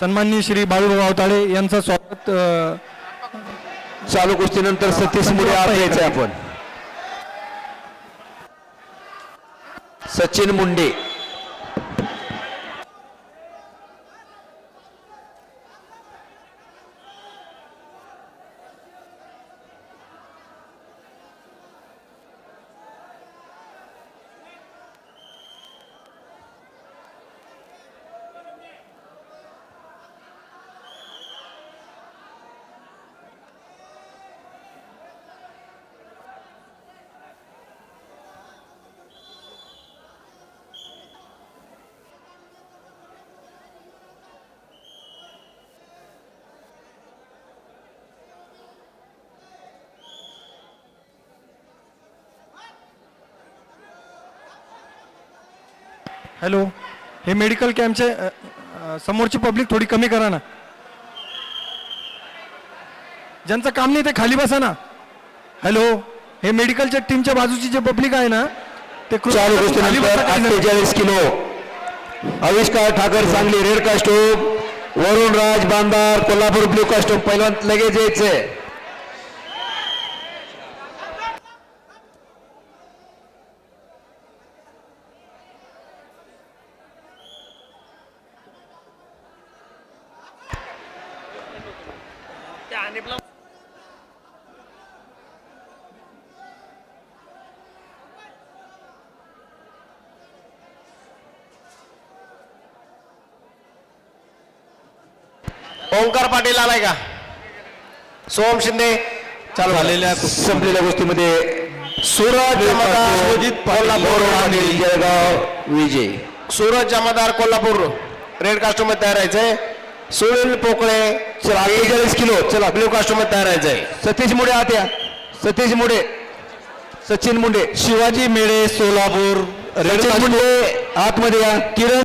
सन्माननीय श्री बाळूभाऊ आवताळे यांचं स्वागत चालू कुस्तीनंतर सतीश मुळे आत यायचे आपण. सचिन मुंडे. हॅलो हे मेडिकल कॅम्पचे समोरची पब्लिक थोडी कमी करा ना. ज्यांचं काम नाही ते खाली बसा ना. हॅलो हे मेडिकलच्या टीमच्या बाजूची जे पब्लिक आहे ना ते. अठ्ठेचाळीस kilo. Avishkar Thakar Sangli red costume Varun Raj Bandar Kolhapur blue costume पहिलवान लगेच यायचंय. ओंकार पाटील आलाय का? सोम शिंदे चालू झालेल्या संपलेल्या गोष्टीमध्ये सूरज जमादार, कोल्हापूर आणि जळगाव विजय. सूरज जमादार कोल्हापूर. रेड कास्टूममध्ये तयार राहायचंय. सुनील पोकळे चला अठ्ठेचाळीस किलो चला ब्ल्यू कास्टूममध्ये तयार राहायचंय सतीश मुंडे आत या. सतीश मुंडे. सचिन मुंडे. शिवाजी मेळे सोलापूर. सचिन मुंडे आतमध्ये या. किरण